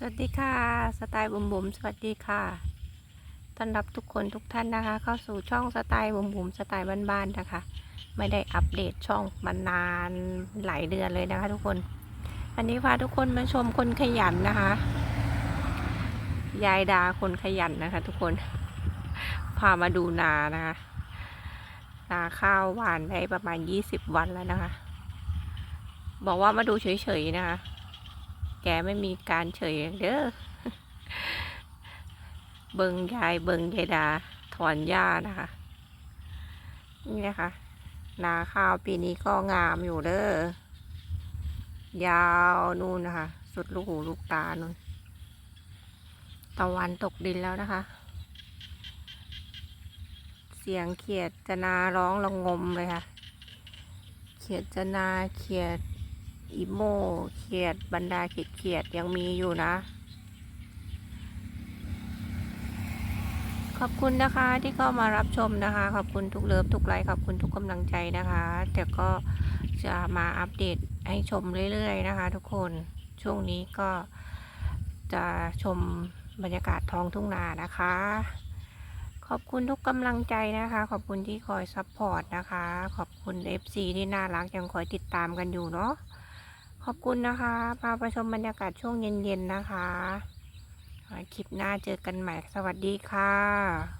สวัสดีค่ะ สไตล์บุ๋มบุ๋มสวัสดีค่ะ ต้อนรับทุกคนทุกท่านนะคะ เข้าสู่ช่องสไตล์บุ๋มบุ๋มสไตล์บ้านๆนะคะ ไม่ได้อัปเดตช่องมานานหลายเดือนเลยนะคะ ทุกคน อันนี้พาทุกคนมาชมคนขยันนะคะ ยายดาคนขยันนะคะ ทุกคน พามาดูนานะคะ นาข้าวหวานได้ประมาณยี่สิบวันแล้วนะคะ บอกว่ามาดูเฉยๆนะคะ แกไม่มีการเฉยเด้อเบิงยายเบิงยายดา ถอนหญ้านะคะ นี่นะคะนาข้าวปีนี้ก็งามอยู่เด้อยาวนู่นนะคะ สุดลูกหูลูกตานู่นตะวันตกดินแล้วนะคะ เสียงเขียดจะนาร้องระงมเลยค่ะ เขียดจะนาเขียด อีโมเขียดบรรดาเขียดเขียดยังมีอยู่นะ ขอบคุณนะคะที่เข้ามารับชมนะคะ ขอบคุณทุกเลิฟทุกไลค์ขอบคุณทุกกำลังใจนะคะ แต่ก็จะมาอัปเดตให้ชมเรื่อยๆนะคะ ทุกคนช่วงนี้ก็จะชมบรรยากาศท้องทุ่งนานะคะ ขอบคุณทุกกำลังใจนะคะ ขอบคุณที่คอยซัพพอร์ตนะคะ ขอบคุณ FC ที่น่ารักยังคอยติดตามกันอยู่เนาะ ขอบคุณนะคะ พาไปชมบรรยากาศช่วงเย็นๆนะคะ คลิปหน้าเจอกันใหม่ สวัสดีค่ะ